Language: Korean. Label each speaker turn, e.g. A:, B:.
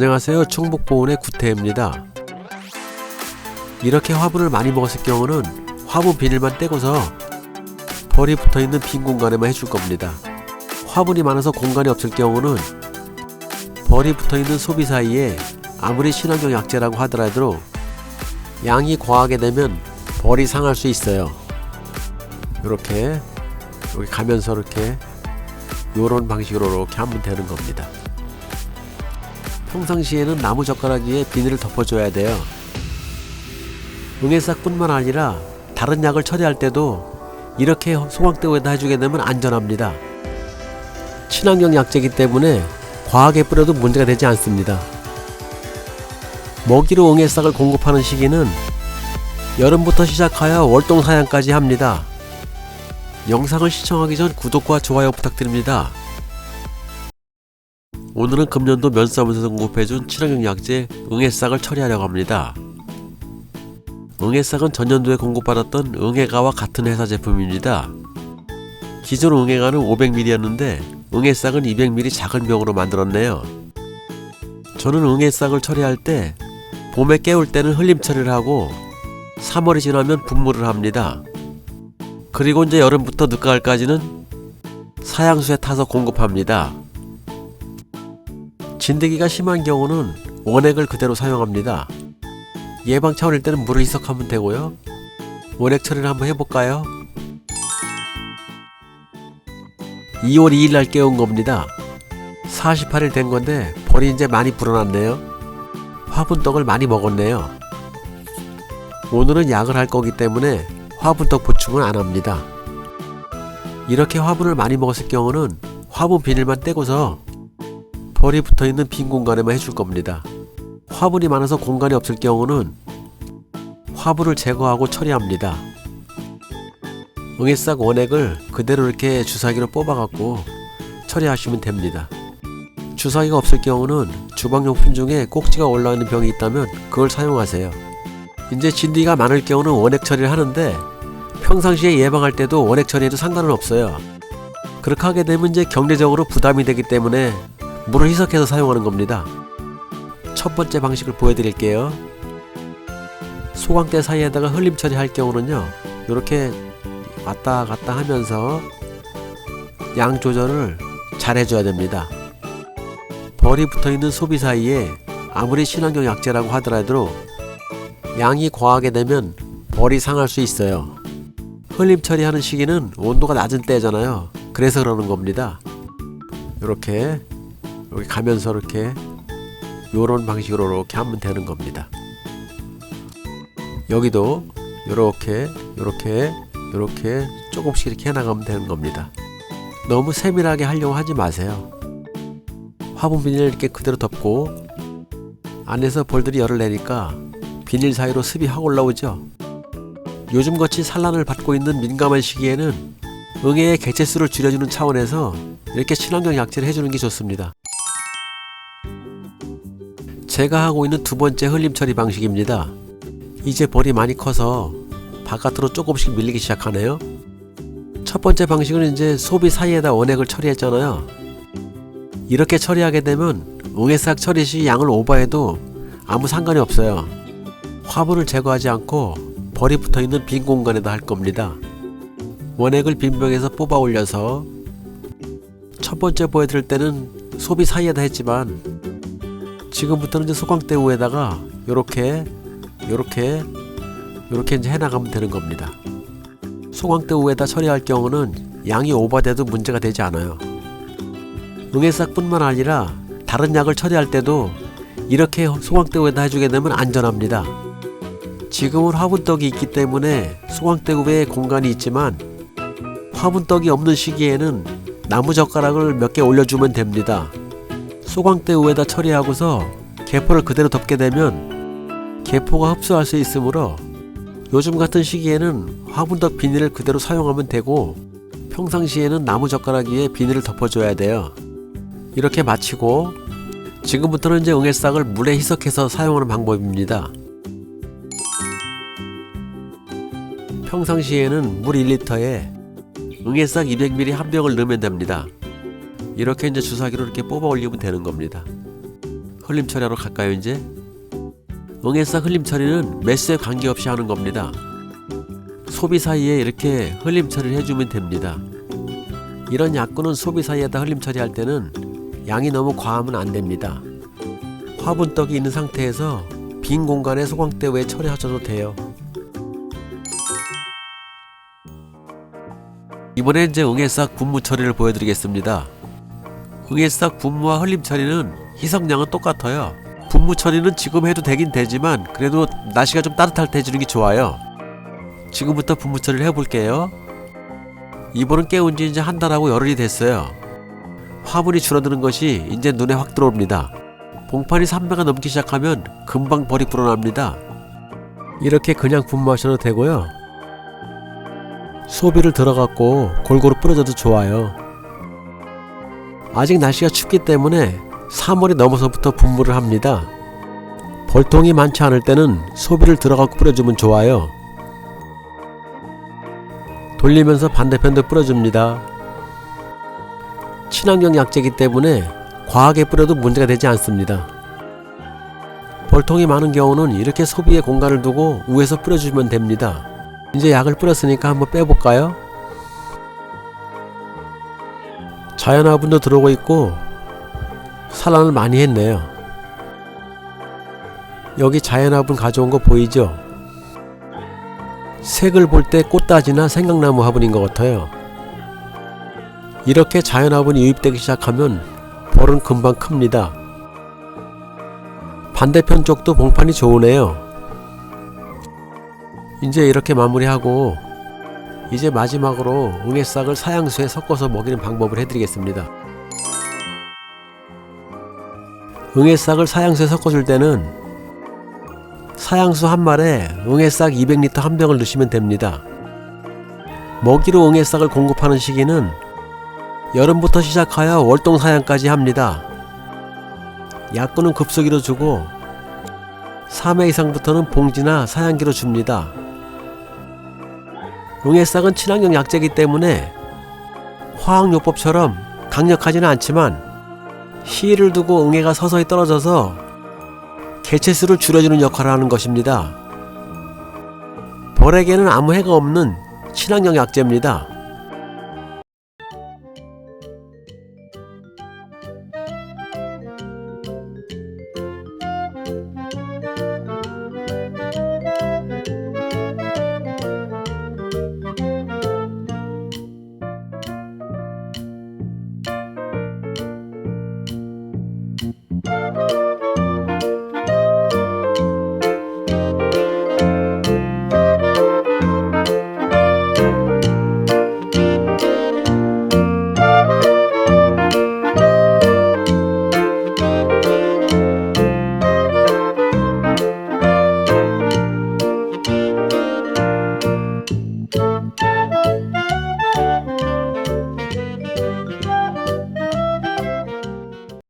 A: 안녕하세요. 충북 보은의 구태입니다. 이렇게 화분을 많이 먹었을 경우는 화분 비닐만 떼고서 벌이 붙어 있는 빈 공간에만 해줄 겁니다. 화분이 많아서 공간이 없을 경우는 벌이 붙어 있는 소비 사이에 아무리 친환경 약재라고 하더라도 양이 과하게 되면 벌이 상할 수 있어요. 이렇게 여기 가면서 이렇게 이런 방식으로 이렇게 하면 되는 겁니다. 평상시에는 나무 젓가락 위에 비닐을 덮어줘야 돼요. 응애싹뿐만 아니라 다른 약을 처리할 때도 이렇게 소각대에다 해주게 되면 안전합니다. 친환경 약재이기 때문에 과하게 뿌려도 문제가 되지 않습니다. 먹이로 응애싹을 공급하는 시기는 여름부터 시작하여 월동 사냥까지 합니다. 영상을 시청하기 전 구독과 좋아요 부탁드립니다. 오늘은 금년도 면사무소에서 공급해준 친환경 약재 응애싹을 처리하려고 합니다. 응애싹은 전년도에 공급받았던 응애가와 같은 회사 제품입니다. 기존 응애가는 500ml였는데 응애싹은 200ml 작은 병으로 만들었네요. 저는 응애싹을 처리할 때 봄에 깨울 때는 흘림 처리를 하고 3월이 지나면 분무를 합니다. 그리고 이제 여름부터 늦가을까지는 사양수에 타서 공급합니다. 진드기가 심한 경우는 원액을 그대로 사용합니다. 예방 차원일 때는 물을 희석하면 되고요. 원액 처리를 한번 해볼까요? 2월 2일 날 깨운 겁니다. 48일 된 건데 벌이 이제 많이 불어났네요. 화분떡을 많이 먹었네요. 오늘은 약을 할 거기 때문에 화분떡 보충은 안 합니다. 이렇게 화분을 많이 먹었을 경우는 화분 비닐만 떼고서 벌이 붙어 있는 빈 공간에만 해줄 겁니다. 화분이 많아서 공간이 없을 경우는 화분을 제거하고 처리합니다. 응애싹 원액을 그대로 이렇게 주사기로 뽑아갖고 처리하시면 됩니다. 주사기가 없을 경우는 주방용품 중에 꼭지가 올라있는 병이 있다면 그걸 사용하세요. 이제 진드기가 많을 경우는 원액 처리를 하는데 평상시에 예방할 때도 원액 처리해도 상관은 없어요. 그렇게 하게 되면 이제 경제적으로 부담이 되기 때문에 물을 희석해서 사용하는 겁니다. 첫 번째 방식을 보여드릴게요. 소광대 사이에다가 흘림 처리할 경우는요, 이렇게 왔다 갔다 하면서 양 조절을 잘 해줘야 됩니다. 벌이 붙어 있는 소비 사이에 아무리 친환경 약재라고 하더라도 양이 과하게 되면 벌이 상할 수 있어요. 흘림 처리하는 시기는 온도가 낮은 때잖아요. 그래서 그러는 겁니다. 이렇게 여기 가면서 이렇게 요런 방식으로 이렇게 하면 되는 겁니다. 여기도 요렇게 요렇게 요렇게 조금씩 이렇게 해나가면 되는 겁니다. 너무 세밀하게 하려고 하지 마세요. 화분 비닐 이렇게 그대로 덮고 안에서 벌들이 열을 내니까 비닐 사이로 습이 확 올라오죠. 요즘같이 산란을 받고 있는 민감한 시기에는 응애의 개체수를 줄여주는 차원에서 이렇게 친환경 약재를 해주는 게 좋습니다. 제가 하고 있는 두 번째 흘림 처리 방식입니다. 이제 벌이 많이 커서 바깥으로 조금씩 밀리기 시작하네요. 첫 번째 방식은 이제 소비 사이에다 원액을 처리했잖아요. 이렇게 처리하게 되면 응애싹 처리 시 양을 오버해도 아무 상관이 없어요. 화분을 제거하지 않고 벌이 붙어 있는 빈 공간에다 할 겁니다. 원액을 빈 병에서 뽑아 올려서 첫 번째 보여드릴 때는 소비 사이에다 했지만 지금부터는 이제 소광대 위에다가 요렇게 요렇게 요렇게 이제 해나가면 되는 겁니다. 소광대 위에다 처리할 경우는 양이 오버돼도 문제가 되지 않아요. 응애싹뿐만 아니라 다른 약을 처리할 때도 이렇게 소광대 위에다 해주게 되면 안전합니다. 지금은 화분떡이 있기 때문에 소광대 위에 공간이 있지만 화분떡이 없는 시기에는 나무 젓가락을 몇 개 올려주면 됩니다. 소광대 위에다 처리하고서 개포를 그대로 덮게 되면 개포가 흡수할 수 있으므로 요즘 같은 시기에는 화분떡 비닐을 그대로 사용하면 되고 평상시에는 나무 젓가락 위에 비닐을 덮어줘야 돼요. 이렇게 마치고 지금부터는 이제 응애싹을 물에 희석해서 사용하는 방법입니다. 평상시에는 물 1리터에 응애싹 200ml 한 병을 넣으면 됩니다. 이렇게 이제 주사기로 이렇게 뽑아 올리면 되는 겁니다. 흘림 처리하러 갈까요 이제? 응애싹 흘림 처리는 매수에 관계없이 하는 겁니다. 소비 사이에 이렇게 흘림 처리를 해주면 됩니다. 이런 약구는 소비 사이에다 흘림 처리할 때는 양이 너무 과하면 안 됩니다. 화분떡이 있는 상태에서 빈 공간에 소광대 외에 처리하셔도 돼요. 이번에 이제 응애싹 분무 처리를 보여드리겠습니다. 응애싹 분무와 흘림 처리는 희석량은 똑같아요. 분무 처리는 지금 해도 되긴 되지만 그래도 날씨가 좀 따뜻할 때 해주는 게 좋아요. 지금부터 분무 처리를 해볼게요. 이번은 깨운 지 이제 한 달하고 열흘이 됐어요. 화분이 줄어드는 것이 이제 눈에 확 들어옵니다. 봉판이 3배가 넘기 시작하면 금방 벌이 불어납니다. 이렇게 그냥 분무하셔도 되고요. 소비를 들어갔고 골고루 뿌려줘도 좋아요. 아직 날씨가 춥기 때문에 3월이 넘어서부터 분무를 합니다. 벌통이 많지 않을 때는 소비를 들어가고 뿌려주면 좋아요. 돌리면서 반대편도 뿌려줍니다. 친환경 약재이기 때문에 과하게 뿌려도 문제가 되지 않습니다. 벌통이 많은 경우는 이렇게 소비에 공간을 두고 위에서 뿌려주시면 됩니다. 이제 약을 뿌렸으니까 한번 빼볼까요? 자연화분도 들어오고 있고 산란을 많이 했네요. 여기 자연화분 가져온 거 보이죠? 색을 볼 때 꽃다지나 생강나무 화분인 것 같아요. 이렇게 자연화분이 유입되기 시작하면 벌은 금방 큽니다. 반대편 쪽도 봉판이 좋으네요. 이제 이렇게 마무리하고 이제 마지막으로 응애싹을 사양수에 섞어서 먹이는 방법을 해드리겠습니다. 응애싹을 사양수에 섞어줄 때는 사양수 한 말에 응애싹 200리터 한 병을 넣으시면 됩니다. 먹이로 응애싹을 공급하는 시기는 여름부터 시작하여 월동 사양까지 합니다. 약분은 급속이로 주고 3회 이상부터는 봉지나 사양기로 줍니다. 응애싹은 친환경 약재이기 때문에 화학요법처럼 강력하지는 않지만 희를 두고 응애가 서서히 떨어져서 개체수를 줄여주는 역할을 하는 것입니다. 벌에게는 아무 해가 없는 친환경 약재입니다.